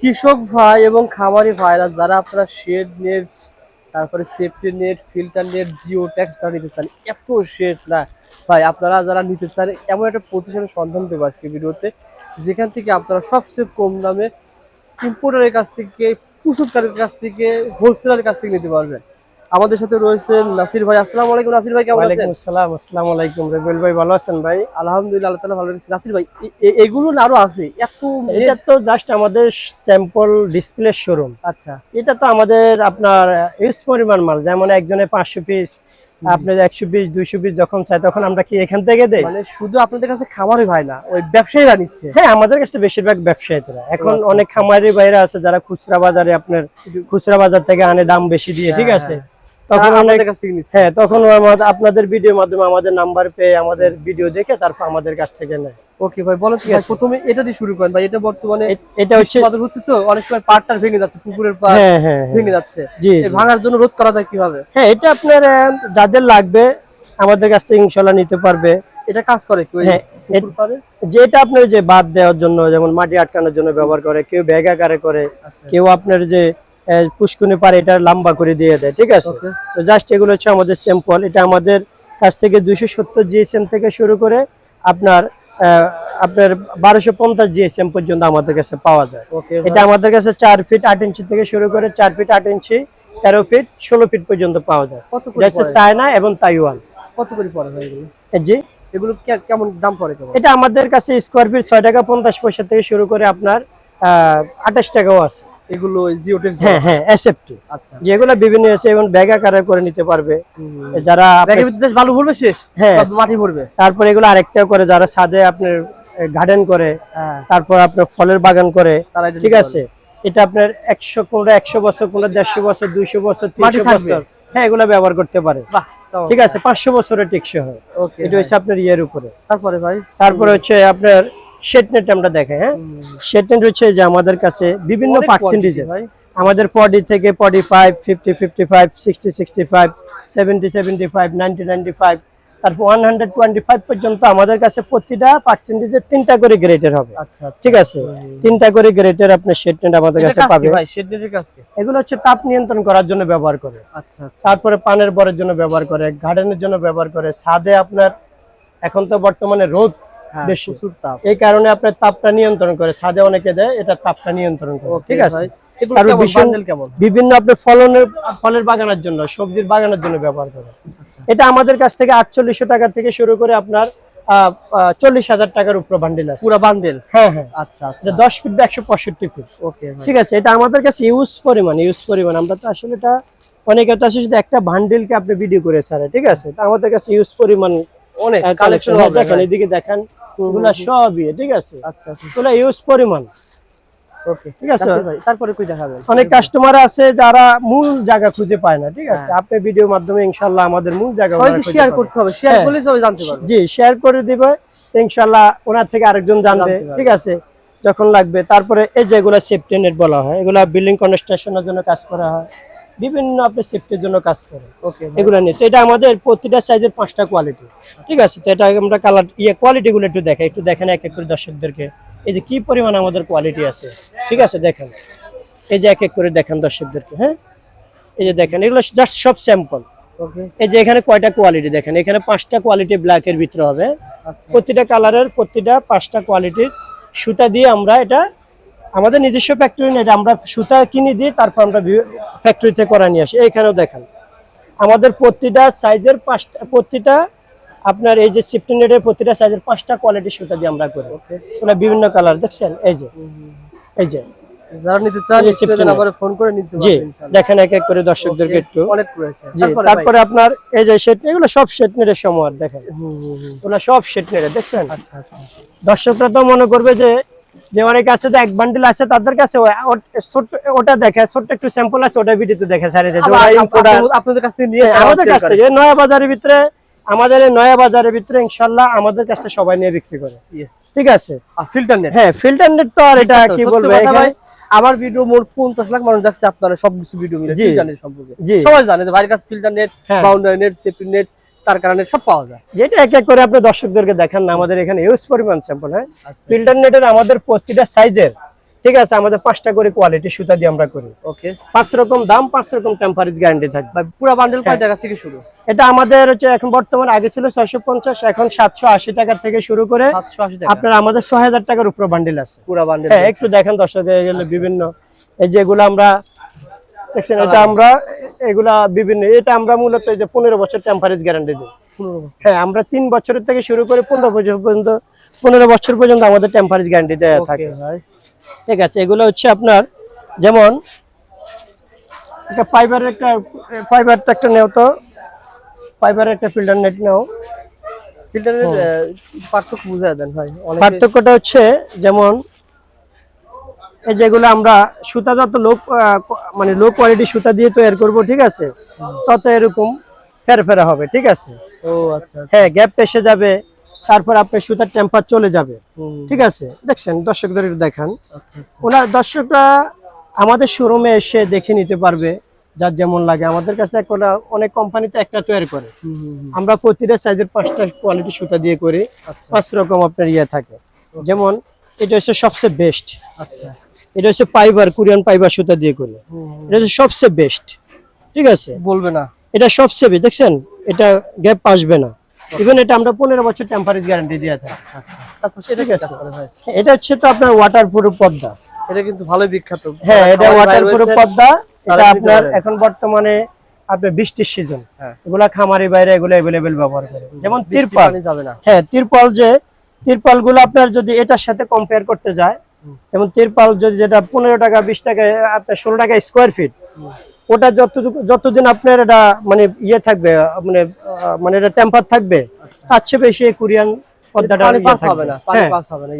কৃষক ভাই এবং খামারি ভাইরা যারা আপনারা শেড নেট তারপরে সেফটি নেট ফিল্টার নেট জিও ট্যাক্স তারা নিতে চান, এত শেড না। ভাই, আপনারা যারা নিতে চান, এমন একটা প্রতিষ্ঠানের সন্ধান দেবো আজকে ভিডিওতে, যেখান থেকে আপনারা সবচেয়ে কম দামে ইম্পোর্টারের কাছ থেকে কুসুকারের কাছ থেকে হোলসেলারের কাছ থেকে নিতে পারবেন। আমাদের সাথে রয়েছে নাসির ভাই। আসসালামু আলাইকুম নাসির ভাই কেমন আছেন? ওয়ালাইকুম আসসালাম আসসালামু আলাইকুম। রবিউল ভাই ভালো আছেন ভাই? আলহামদুলিল্লাহ আল্লাহ তাআলা ভালো রেখেছে নাসির ভাই এগুলো আরও আছে? এত এটা তো জাস্ট আমাদের স্যাম্পল ডিসপ্লে শোরুম আচ্ছা। এটা তো আমাদের আপনার ইউজ পরিমাণ মাল। যেমন একজনে পাঁচশো পিস আপনার একশো পিস দুইশো পিস যখন চাই তখন আমরা কি এখান থেকে দেই? মানে শুধু আপনাদের কাছে খামারই ভাই না ওই ব্যবসায়ীরা নিচ্ছে। হ্যাঁ আমাদের কাছে বেশিরভাগ ব্যবসায়ীরা। এখন আচ্ছা, অনেক আচ্ছা। খামারি বাইরে আছে যারা খুচরা বাজারে আপনার খুচরা বাজার থেকে আনে দাম বেশি দিয়ে ঠিক হ্যাঁ, আছে? হ্যাঁ। তখন আপনাদের কাছ থেকে নিচ্ছে। হ্যাঁ তখন আপনাদের ভিডিওর মাধ্যমে আমাদের নাম্বার পেয়ে আমাদের ভিডিও দেখে তারপর আমাদের কাছ থেকে নেয়। ওকে ভাই বলো তো ভাই, প্রথমে এটা দিয়ে শুরু করেন ভাই এটা বর্তমানে এটা হচ্ছে হচ্ছে তো অনেক সময় ভেঙে যাচ্ছে পুকুরের পাড় হ্যাঁ হ্যাঁ হ্যাঁ। ভেঙে যাচ্ছে। জি ভাঙার জন্য রোধ করা যায় কীভাবে? হ্যাঁ এটা আপনার যাদের লাগবে আমাদের কাছ থেকে ইনশাল্লাহ নিতে পারবে। এটা কাজ করে কি হ্যাঁ, যেটা আপনার যে বাদ দেওয়ার জন্য যেমন মাটি আটকানোর জন্য ব্যবহার করে কেউ ব্যাগ আকারে করে আচ্ছা। কেউ আপনার যে পুষ্কুনি পারে এটা লম্বা করে দিয়ে দেয় ঠিক আছে? তো জাস্ট এগুলো হচ্ছে আমাদের স্যাম্পল এটা আমাদের কাছ থেকে দুইশো সত্তর জিএসএম থেকে শুরু করে আপনার আপনার বারোশো পঞ্চাশ জিএসএম পর্যন্ত আমাদের কাছে পাওয়া যায়। এটা আমাদের কাছে চার ফিট আট ইঞ্চি থেকে শুরু করে চার ফিট আট ইঞ্চি তেরো ফিট ষোলো ফিট পর্যন্ত পাওয়া যায়। এটা হচ্ছে চায়না এবং তাইওয়ান। কত করে পড়ে এগুলো? জি? এগুলো কেমন দাম পড়ে এটা আমাদের কাছে স্কোয়ার ফিট ছয় টাকা পঞ্চাশ পয়সা থেকে শুরু করে আপনার আহ আঠাশ টাকাও আছে। এগুলো জিও ট্যাক্স হ্যাঁ হ্যাঁ এসএফটি আচ্ছা। যেগুলো বিভিন্ন আছে এবং ব্যাগ আকারে করে নিতে পারবে। যারা ব্যাগের ভিতরে বালু ভরবে শেষ? হ্যাঁ। মাটি ভরবে? তারপর এগুলো আরেকটাও করে যারা ছাদে আপনার গার্ডেন করে হ্যাঁ। তারপর আপনার ফলের বাগান করে ঠিক আছে? এটা আপনার একশো কোনটা একশো বছর কোনটা দেড়শো বছর দুইশো বছর তিনশো বছর হ্যাঁ এগুলো ব্যবহার করতে পারে। ঠিক আছে পাঁচশো বছরের টেকসই হয়। এটা হচ্ছে আপনার ইয়ের উপরে। তারপরে ভাই? তারপরে হচ্ছে আপনার শেড নেট আমরা দেখাই হ্যাঁ? শেড নেট হচ্ছে যে আমাদের কাছে বিভিন্ন পার্সেন্টেজের আমাদের ফর্টি থেকে forty five fifty fifty five sixty sixty five seventy seventy five ninety ninety five তারপর ওয়ান হান্ড্রেড টোয়েন্টি ফাইভ পর্যন্ত আমাদের কাছে প্রতিটা পার্সেন্টেজের তিনটা করে গ্রেডের হবে। আচ্ছা আচ্ছা। ঠিক আছে? তিনটা করে গ্রেডের আপনার শেড নেট আমাদের কাছে পাবে এগুলো হচ্ছে তাপ নিয়ন্ত্রণ করার জন্য ব্যবহার করে। আচ্ছা আচ্ছা। তারপরে পানের বরের জন্য ব্যবহার করে গার্ডেনের জন্য ব্যবহার করে। ছাদে আপনার এখন তো বর্তমানে রোদ বেশি। প্রচুর তাপ। এই কারণে আপনার তাপটা নিয়ন্ত্রণ করে ছাদে অনেকে দেয় এটা তাপটা নিয়ন্ত্রণ করে। ঠিক আছে? বিভিন্ন আপনার ফলনের ফলের বাগানের জন্য সবজির বাগানের জন্য ব্যবহার করে। আচ্ছা। এটা আমাদের কাছ থেকে আটচল্লিশশো টাকা থেকে শুরু করে আপনার চল্লিশ হাজার টাকার উপরে বান্ডিল আছে। পুরো বান্ডেল হ্যাঁ হ্যাঁ। আচ্ছা আচ্ছা। দশ ফিট একশো পঁয়ষট্টি ফিট ওকে ঠিক আছে এটা আমাদের কাছে ইউজ পরিমাণ ইউজ পরিমাণ। আমরা তো আসলে এটা অনেকে তো আসলে শুধু একটা বান্ডিলকে আপনি ভিডিও করে ছাড়ে ঠিক আছে? তো আমাদের কাছে ইউজ পরিমাণ অনেক কালেকশন কালেকশন দেখেন এদিকে দেখেন। এগুলা সবই ঠিক আছে? আচ্ছা আচ্ছা। ইউজ পরিমাণ। ঠিক আছে? তারপরে কই দেখাবেন? অনেক কাস্টমার আছে যারা মূল জায়গা খুঁজে পায় না ঠিক আছে? আপনি ভিডিওর মাধ্যমে ইনশাল্লাহ আমাদের মূল জায়গা শেয়ার করতে হবে। শেয়ার হ্যাঁ। করলে সবাই জানতে পারবে। জি শেয়ার করে দিবে ইনশাল্লাহ ওনার থেকে আরেকজন জানবে ঠিক আছে? যখন লাগবে তারপরে এই যেগুলো সেফটি নেট বলা হয় এগুলা বিল্ডিং কনস্ট্রাকশনের জন্য কাজ করা হয়। বিভিন্ন আপনি সেফটির জন্য কাজ করে এগুলো নিয়ে। তো এটা আমাদের প্রতিটা সাইজের পাঁচটা কোয়ালিটি ঠিক আছে তো এটা আমরা কালার ইয়ে কোয়ালিটি গুলো একটু দেখাই। একটু দেখেন এক এক করে দর্শকদেরকে। এই যে কি পরিমাণ আমাদের কোয়ালিটি আছে। ঠিক আছে দেখেন। এই যে এক এক করে দেখেন দর্শকদেরকে হ্যাঁ? এই যে দেখেন এগুলো জাস্ট সব স্যাম্পল এই যে এখানে কয়টা কোয়ালিটি দেখেন? এখানে পাঁচটা কোয়ালিটি ব্ল্যাকের ভিতরে হবে। আচ্ছা। প্রতিটা কালারের প্রতিটা পাঁচটা কোয়ালিটির সুতা দিয়ে আমরা এটা আমাদের নিজস্ব ফ্যাক্টরি নেই আমরা সুতা কিনে দিয়ে তারপর আমরা ফ্যাক্টরিতে করা নিয়ে আসি। এইখানেও দেখেন। আমাদের প্রতিটা সাইজের পাঁচটা প্রতিটা আপনার এই যে সিফটি নেটের প্রতিটা সাইজের পাঁচটা কোয়ালিটির সুতা দিয়ে আমরা করি। ওগুলা বিভিন্ন কালার দেখছেন? এই যে এই যে। যারা নিতে চান ফোন করে নিতে জি দেখেন এক এক করে দর্শকদেরকে একটু। অনেক রয়েছে। তারপরে আপনার এই যে সেট এগুলো সব সেট নেটের সময় দেখেন। ওগুলো সব সেট নেটের দেখছেন? আচ্ছা আচ্ছা। দর্শকরা তো মনে করবে যে যে অনেক আছে যে এক বান্ডিল আছে তাদের কাছে ওটা দেখে ছোট্ট একটু স্যাম্পল আছে ওটা ভিডিওতে দেখে সারে আপনাদের- কাছ থেকে নিয়ে হ্যাঁ, আমাদের কাছ থেকে নয়া বাজারের ভিতরে আমাদের এই নয়া বাজারের ভিতরে ইনশাল্লাহ আমাদের কাছে সবাই নিয়ে বিক্রি করে। ঠিক আছে? ফিল্টার নেট হ্যাঁ ফিল্টার নেট তো আর এটা কি বলব আমার ভিডিও মোট পঞ্চাশ লাখ মানুষ দেখছে আপনারা সব কিছু ভিডিও মিলে। ফিল্টার নেট সম্পর্কে। সবাই জানে যে ভাইয়ের কাছে filter net. Boundary net safety net তার কারণে সব পাওয়া যায়। যেটা এক এক করে আপনি দর্শকদেরকে দেখান আমাদের এখানে ইউজ পরিমাণ স্যাম্পল হ্যাঁ? আচ্ছা। ফিল্টার নেটের আমাদের প্রতিটা সাইজের ঠিক আছে? আমাদের পাঁচটা করে কোয়ালিটি সুতা দিয়ে আমরা করি। ওকে পাঁচ রকম দাম পাঁচ রকম টেম্পারেজ গ্যারান্টি থাকবে। পুরো বান্ডেল। কয় টাকা থেকে শুরু? এটা আমাদের হচ্ছে এখন বর্তমানে আগে ছিল ছয়শো পঞ্চাশ এখন সাতশো আশি টাকা থেকে শুরু করে আপনার আমাদের ছয় হাজার টাকার উপরে বান্ডিল আছে। পুরো বান্ডেল হ্যাঁ একটু দেখেন দর্শক গেলে বিভিন্ন। এই যেগুলো আমরা দেখছেন এটা আমরা এগুলা বিভিন্ন এটা আমরা মূলত যে পনেরো বছর টেম্পারেজ গ্যারান্টি দিই। হ্যাঁ আমরা তিন বছরের থেকে শুরু করে পনেরো বছর পর্যন্ত পনেরো বছর পর্যন্ত আমাদের টেম্পারেজ গ্যারান্টি দেওয়া থাকে। ঠিক আছে এগুলো হচ্ছে আপনার যেমন একটা ফাইবারের একটা ফাইবারটা একটা নেও তো। ফাইবারের একটা ফিল্টার নেট নাও। ফিল্টারের পার্থক্য বুঝায় দেন ভাই পার্থক্যটা হচ্ছে যেমন এই যেগুলো আমরা সুতা যত লো মানে লো কোয়ালিটি সুতা দিয়ে তৈরি করব ঠিক আছে? তত এরকম ফেরফেরা হবে ঠিক আছে? ও আচ্ছা আচ্ছা। হ্যাঁ গ্যাপ এসে যাবে তারপর আপনার সুতার টেম্পার চলে যাবে ঠিক আছে? দেখছেন দর্শকদের দেখান। আচ্ছা আচ্ছা। ওনার দর্শকরা আমাদের শোরুমে এসে দেখে নিতে পারবে যার যেমন লাগে। আমাদের কাছে একটা অনেক কোম্পানিতে একটা তৈরি করে। আমরা প্রতিটা সাইজের পাঁচটা কোয়ালিটি সুতা দিয়ে করি পাঁচ রকম আপনার ইয়ে থাকে। যেমন এটা হচ্ছে সবচেয়ে বেস্ট আচ্ছা। এটা হচ্ছে পাইবার কোরিয়ান পাইবার সুতা দিয়ে করি। এটা হচ্ছে সবচেয়ে বেস্ট ঠিক আছে? বলবে না। এটা সবচেয়ে বেস্ট দেখছেন? এটা গ্যাপ আসবে না। ইভেন এটা আমরা পনেরো বছর টেম্পারেজ গ্যারান্টি দিয়ে থাকি। আচ্ছা আচ্ছা। তারপর সেটা এটা হচ্ছে তো আপনার ওয়াটার প্রুফ পর্দা এটা কিন্তু ভালোই বিখ্যাত। হ্যাঁ এটা ওয়াটার প্রুফ। পর্দা এটা আপনার এখন বর্তমানে আপনার বৃষ্টির সিজন হ্যাঁ। এগুলা খামারি বাইরে এগুলো অ্যাভেলেবেল ব্যবহার করে। যেমন তিরপাল। যাবে না। হ্যাঁ তিরপাল যে তিরপালগুলো আপনার যদি এটার সাথে কম্পেয়ার করতে যায় যেমন তিরপাল যদি যেটা পনেরো টাকা বিশ টাকা আপনার ষোলো টাকা স্কোয়ার ফিট ওটা যতটুকু যতদিন আপনার এটা মানে ইয়ে থাকবে মানে মানে এটা টেম্পার থাকবে তার চেয়ে বেশি কোরিয়ান ইয়ে হ্যাঁ,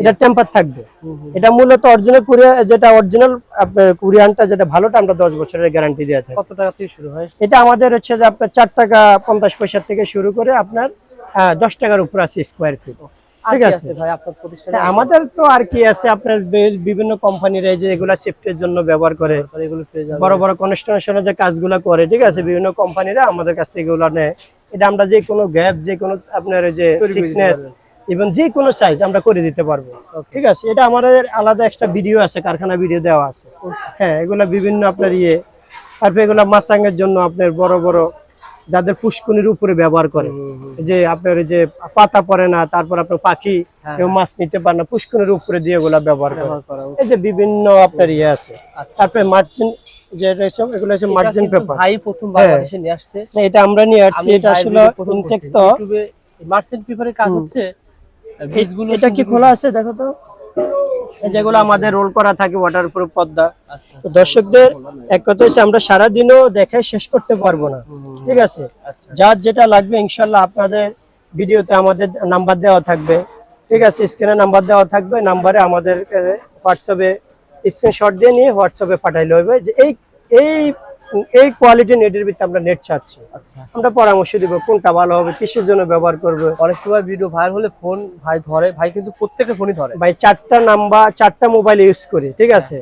এটা টেম্পার থাকবে। হুম, হুম। এটা মূলত অরিজিনাল কোরিয়া যেটা অরিজিনাল আপনার কোরিয়ানটা যেটা ভালোটা আমরা দশ বছরের গ্যারান্টি দিয়ে থাকি। কত টাকা থেকে শুরু হয়? এটা আমাদের হচ্ছে যে আপনার চার টাকা পঞ্চাশ পয়সা থেকে শুরু করে আপনার দশ টাকার উপর আছে স্কোয়ার ফিট ঠিক আছে। ভাই আপনার প্রতিষ্ঠানে? হ্যাঁ, আমাদের তো আর কি আছে আপনার বিভিন্ন কোম্পানির এই যে এগুলা সেফটির জন্য ব্যবহার করে। বড় বড় কনস্ট্রাকশনের যে কাজগুলো করে ঠিক আছে বিভিন্ন কোম্পানিরা আমাদের কাছ থেকে এগুলো নেয়। এটা আমরা যে কোনো গ্যাপ যে কোনো আপনার যে দিতে ইভেন যে কোনো সাইজ আমরা করে দিতে পারব। ঠিক আছে এটা আমাদের আলাদা একটা ভিডিও আছে কারখানা ভিডিও দেওয়া আছে। হ্যাঁ এগুলা বিভিন্ন আপনার ইয়ে। তারপরে এগুলা মাসাঙ্গের জন্য আপনার বড় বড় যাদের পুষ্কনির উপরে ব্যবহার করে। যে আপনার যে পাতা পড়ে না তারপর আপনার পাখি হ্যাঁ, কেউ মাছ নিতে পারে না পুষ্কনির উপরে দিয়ে এগুলা ব্যবহার করে। এই যে বিভিন্ন আপনার ইয়ে আছে। আচ্ছা। তারপরে এগুলো মার্জিন পেপার ভাই প্রথম হ্যাঁ। বাংলাদেশে নিয়ে আসছে। এটা আমরা নিয়ে আসছি এটা আসলে প্রথম ইনটেক করছি। তো। ইউটিউবে পেপারের কাজ হচ্ছে এটা কি খোলা আছে দেখো তো? যেগুলো আমাদের রোল করা থাকে ওয়াটার প্রুফ পর্দা আচ্ছা তো দর্শকদের এক কথা হচ্ছে আমরা সারাদিনও দেখে শেষ করতে পারব না। ঠিক আছে? আচ্ছা। যার যেটা লাগবে ইনশাল্লাহ আপনাদের ভিডিওতে আমাদের নাম্বার দেওয়া থাকবে। ঠিক আছে? স্ক্রিনে নাম্বার দেওয়া থাকবে নাম্বারে আমাদের হোয়াটসঅ্যাপে স্ক্রিনশট দিয়ে নিয়ে হোয়াটসঅ্যাপে পাঠাইলে হবে যে এই এই এই কোয়ালিটি নেটের ভিতরে আমরা নেট চাচ্ছি আচ্ছা। আমরা পরামর্শ দিব কোনটা ভালো হবে কিসের জন্য ব্যবহার করবে। অনেক সময় ভিডিও ভাইরাল হলে ফোন ভাই ধরে ভাই কিন্তু প্রত্যেকটা ফোনই ধরে। ভাই চারটা নাম্বার চারটা মোবাইল ইউজ করি ঠিক আছে?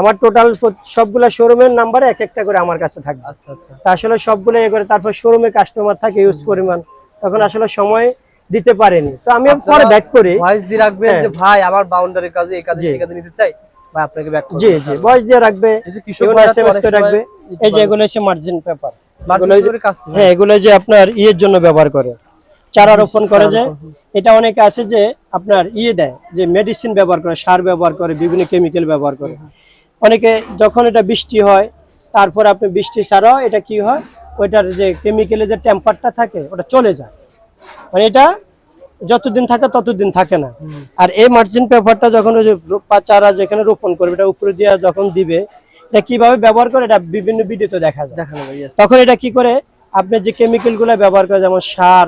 আমার টোটাল সবগুলা শোরুমের নাম্বার এক একটা করে আমার কাছে থাকবে। আচ্ছা আচ্ছা। তা আসলে সবগুলো ইয়ে করে তারপর শোরুমে কাস্টমার থাকে ইউজ পরিমাণ তখন আসলে সময় দিতে পারেনি। তো আমি পরে ব্যাক করি। ভয়েস দিয়ে রাখবেন হ্যাঁ। যে ভাই আমার বাউন্ডারির কাজে এই কাজে। সেই কাজে নিতে চাই। ভাই আপনাকে ব্যাক জি জি ভয়েস দিয়ে রাখবে এগুলো এসএমএস করে রাখবে। এই যে এগুলো হচ্ছে মার্জিন পেপার হ্যাঁ এগুলো যে আপনার ইয়ের জন্য ব্যবহার করে। চারা রোপণ করে যে এটা অনেকে আছে যে আপনার ইয়ে দেয় যে মেডিসিন ব্যবহার করে সার ব্যবহার করে বিভিন্ন কেমিক্যাল ব্যবহার করে। অনেকে যখন এটা বৃষ্টি হয় তারপর আপনি বৃষ্টি ছাড়াও এটা কি হয়? ওইটার যে কেমিক্যালের যে টেম্পারটা থাকে ওটা চলে যায়। মানে এটা যতদিন থাকে ততদিন থাকে না। আর এই মার্জিন পেপারটা যখন ওই চারা যেখানে রোপণ করবে এটা উপরে দিয়ে যখন দিবে এটা কীভাবে ব্যবহার করে এটা বিভিন্ন ভিডিওতে দেখা যায়। দেখানো তখন এটা কি করে আপনি যে কেমিক্যালগুলো ব্যবহার করে যেমন সার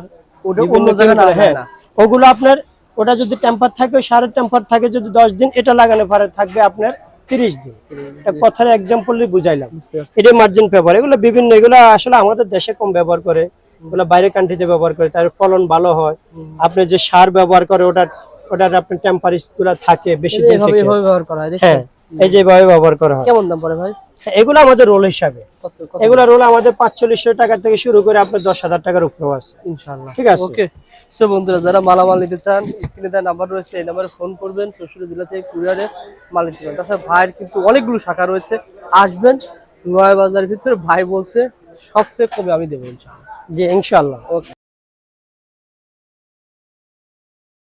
হ্যাঁ ওগুলো আপনার ওটা যদি টেম্পার থাকে ওই সারের টেম্পার থাকে যদি দশ দিন এটা লাগানো পরে থাকবে আপনার তিরিশ দিন। এটা কথার এক্সাম্পল বুঝাইলাম। এটা মার্জিন পেপার এগুলো বিভিন্ন এগুলো আসলে আমাদের দেশে কম ব্যবহার করে। এগুলো বাইরে কান্ট্রিতে ব্যবহার করে তার ফলন ভালো হয়। আপনি যে সার ব্যবহার করে ওটা ওটার আপনার টেম্পারেচার থাকে বেশি দিন থেকে। এভাবে ব্যবহার করা হয় হ্যাঁ এই যে ভাবে ব্যবহার করা হয়। কেমন দাম পড়ে ভাই? এগুলো আমাদের রোল হিসাবে। এগুলো রোল আমাদের পাঁচচল্লিশশো টাকা থেকে শুরু করে আপনার দশ হাজার টাকার উপরেও আছে। ইনশাআল্লাহ। ঠিক আছে। ওকে। সো বন্ধুরা যারা মালামাল নিতে চান স্ক্রিনে দেওয়া নাম্বার রয়েছে এই নাম্বারে ফোন করবেন। চৌষট্টি জেলা থেকে কুরিয়ারে মাল নিতে পারেন। তাছাড়া ভাইয়ের কিন্তু অনেকগুলো শাখা রয়েছে। আসবেন নয় বাজারের ভিতরে ভাই বলছে সবচেয়ে কমে আমি দেবো ইনশাআল্লাহ। জি ইনশাল্লাহ ওকে